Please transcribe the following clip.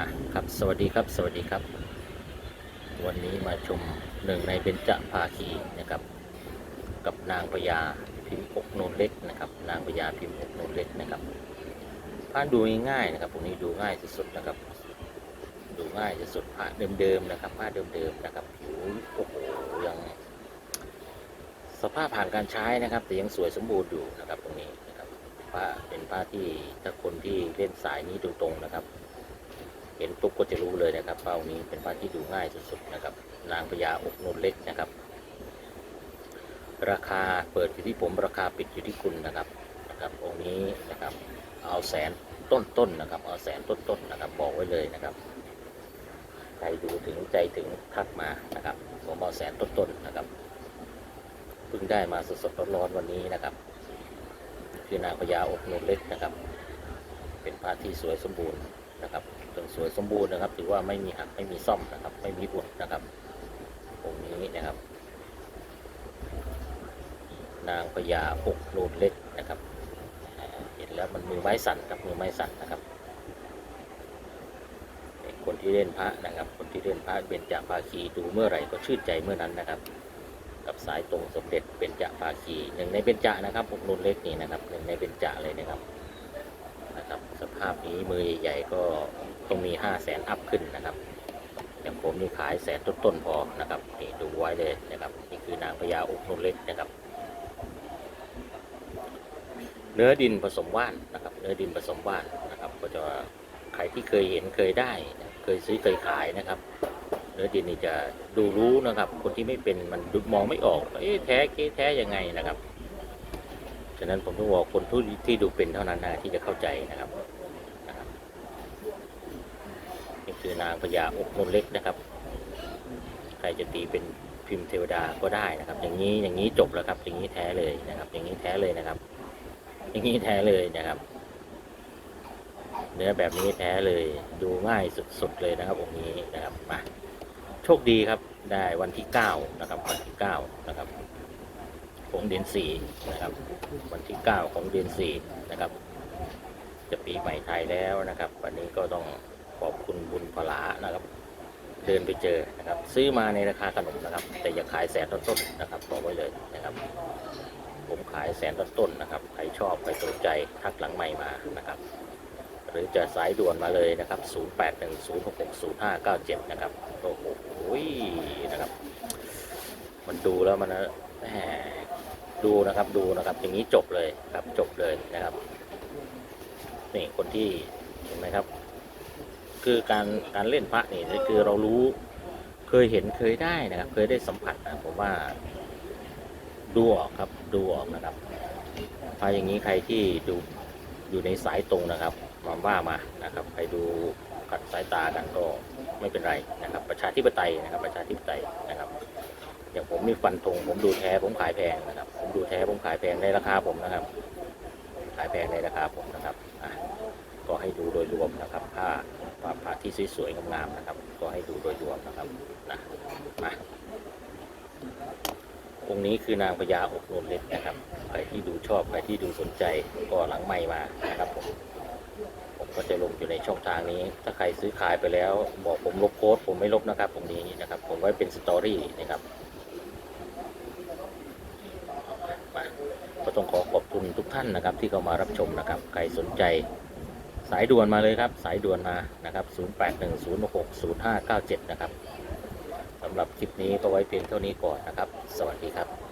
อะครับสวัสดีครับสวัสดีครับ วันนี้มาชมหนึ่งในเบญจภาคีนะครับ กับนางพญาพิมพ์อกโนนเล็กนะครับ นางพญาพิมพ์อกโนนเล็กนะครับผ้าดูง่ายๆนะครับพวกนี้ดูง่ายสุดๆนะครับ ดูง่ายสุดๆผ้าเดิมๆนะครับผ้าเดิมๆนะครับผิวโอ้โหยังสภาพผ่านการใช้นะครับ แต่ยังสวยสมบูรณ์อยู่นะครับตรงนี้นะครับผ้าเป็นผ้าที่ถ้าคนที่เล่นสายนี้ตรงๆนะครับ ห็นปุ๊บก็จะรู้เลยนะครับเป้านี้เป็นผ้าที่ดูง่ายสุดๆนะครับ นางพญาอกนนเล็กนะครับ ราคาเปิดอยู่ที่ผมราคาปิดอยู่ที่คุณนะครับนะครับองค์นี้นะครับเอาแสนต้นๆนะครับ เอาแสนต้นๆนะครับ บอกไว้เลยนะครับใครดูถึงใจถึงทักมานะครับผมเอาแสนต้นๆนะครับเพิ่งได้มาสดๆร้อนๆวันนี้นะครับคือนางพญาอกนนเล็กนะครับ เป็นผ้าที่สวยสมบูรณ์ นะครับจนสวยสมบูรณ์นะครับ ถือว่าไม่มีหักไม่มีซ่อมนะครับ ไม่มีอุดนะครับองค์นี้นะครับ นางพญาอกโนนเล็กนะครับ เห็นแล้วมันมือไม้สั่นครับมือไม้สั่นนะครับคนที่เล่นพระนะครับ คนที่เล่นพระเบญจภาคีดูเมื่อไหร่ก็ชื่นใจเมื่อนั้นนะครับ กับสายตรงสมเด็จเบญจภาคีหนึ่งในเบญจนะครับอกโนนเล็กนี่นะครับหนึ่งในเบญจเลยนะครับ นะครับ สภาพนี้มือใหญ่ๆก็ต้องมี5 0 0แสนอัพขึ้นนะครับอย่างผมนี่ขายแสนต้นๆพอนะครับนี่ดูไว้เลยนะครับ นี่คือนางพญาอกนนเล็กนะครับ เนื้อดินผสมว่านนะครับ เนื้อดินผสมว่านนะครับ ก็จะใครที่เคยเห็นเคยได้ เคยซื้อเคยขายนะครับ เนื้อดินนี่จะดูรู้นะครับ คนที่ไม่เป็นมันมองไม่ออกเอ๊ะแท้เก๊แท้ยังไงนะครับะนั้นผมต้องบอกคนที่ที่ดูเป็นเท่านั้นนะที่จะเข้าใจนะครับนะครับนี่คือนางพญาอกนนเล็กนะครับ ใครจะตีเป็นพิมพ์เทวดาก็ได้นะครับ อย่างนี้อย่างนี้จบแล้วครับ อย่างนี้แท้เลยนะครับ อย่างนี้แท้เลยนะครับ อย่างนี้แท้เลยนะครับ เนื้อแบบนี้แท้เลยดูง่ายสุดๆเลยนะครับองค์นี้นะครับมาโชคดีครับได้วันที่เก้านะครับวันที่เก้านะครับ ของเดือนสี่นะครับ วันที่9ของเดือน4นะครับ จะปีใหม่ไทยแล้วนะครับ วันนี้ก็ต้องขอบคุณบุญพลานะครับเดินไปเจอนะครับ ซื้อมาในราคาขนมนะครับ แต่อย่าขายแสนต้นๆนะครับบอกไว้เลยนะครับ ผมขายแสนต้นๆนะครับใครชอบใครสนใจทักหลังใหม่มานะครับ หรือจะสายด่วนมาเลยนะครับ 0810660597 นะครับโอ้โหนะครับ มันดูแล้วมันแหม ดูนะครับดูนะครับ อย่างนี้จบเลยครับจบเลยนะครับนี่คนที่เห็นไหมครับ คือการการเล่นพระนี่คือเรารู้เคยเห็นเคยได้นะครับ เคยได้สัมผัสนะผมว่าดูออกครับดูออกนะครับพระอย่างนี้ใครที่ดูอยู่ในสายตรงนะครับมาว่ามานะครับ ใครดูขัดสายตากันก็ไม่เป็นไรนะครับ ประชาธิปไตยนะครับ ประชาธิปไตยนะครับ อย่างผมนี่ฟันธงผมดูแท้ผมขายแพงนะครับ ผมดูแท้ผมขายแพงในราคาผมนะครับ ขายแพงในราคาผมนะครับก็ให้ดูโดยรวมนะครับผ้าผ้าผ้าที่สวยๆงามๆนะครับ ก็ให้ดูโดยรวมนะครับนะมาองค์นี้คือนางพญาอกนนเล็กนะครับใครที่ดูชอบใครที่ดูสนใจก็หลังไม่มานะครับผมผมก็จะลงอยู่ในช่องทางนี้ ถ้าใครซื้อขายไปแล้ว บอกผมลบโค้ดผมไม่ลบนะครับตรงนี้นะครับ ผมไว้เป็นสตอรี่นะครับ มาก็ ต้องขอขอบคุณทุกท่านนะครับ ที่เข้ามารับชมนะครับ ใครสนใจสายด่วนมาเลยครับ สายด่วนมานะครับ 0810660597 นะครับสำหรับคลิปนี้ก็ไว้เพียงเท่านี้ก่อนนะครับ สวัสดีครับ